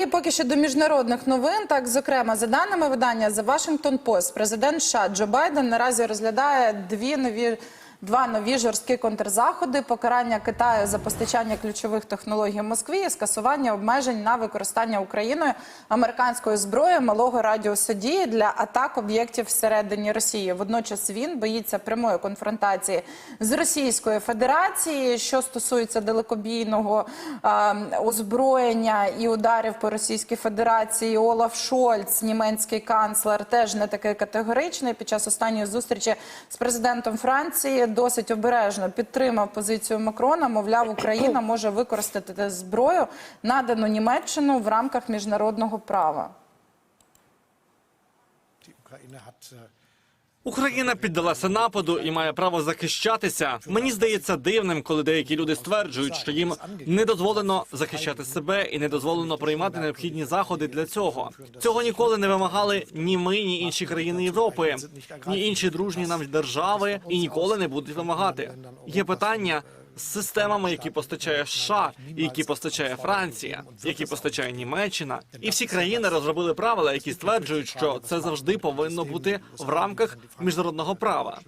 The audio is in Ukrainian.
І поки що до міжнародних новин, так зокрема, за даними видання The Washington Post, президент США Джо Байден наразі розглядає дві нові. Два нові жорсткі контрзаходи, покарання Китаю за постачання ключових технологій Москві і скасування обмежень на використання Україною американської зброї малого радіусу дії для атак об'єктів всередині Росії. Водночас він боїться прямої конфронтації з Російською Федерацією, що стосується далекобійного е, озброєння і ударів по Російській Федерації. Олаф Шольц, німецький канцлер, теж не такий категоричний. Під час останньої зустрічі з президентом Франції досить обережно підтримав позицію Макрона. Мовляв, Україна може використати зброю, надану Німеччину в рамках міжнародного права. Україна піддалася нападу і має право захищатися. Мені здається дивним, коли деякі люди стверджують, що їм не дозволено захищати себе і не дозволено приймати необхідні заходи для цього. Цього ніколи не вимагали ні ми, ні інші країни Європи, ні інші дружні нам держави і ніколи не будуть вимагати. Є питання з системами, які постачає США, які постачає Франція, які постачає Німеччина, і всі країни розробили правила, які стверджують, що це завжди повинно бути в рамках міжнародного права.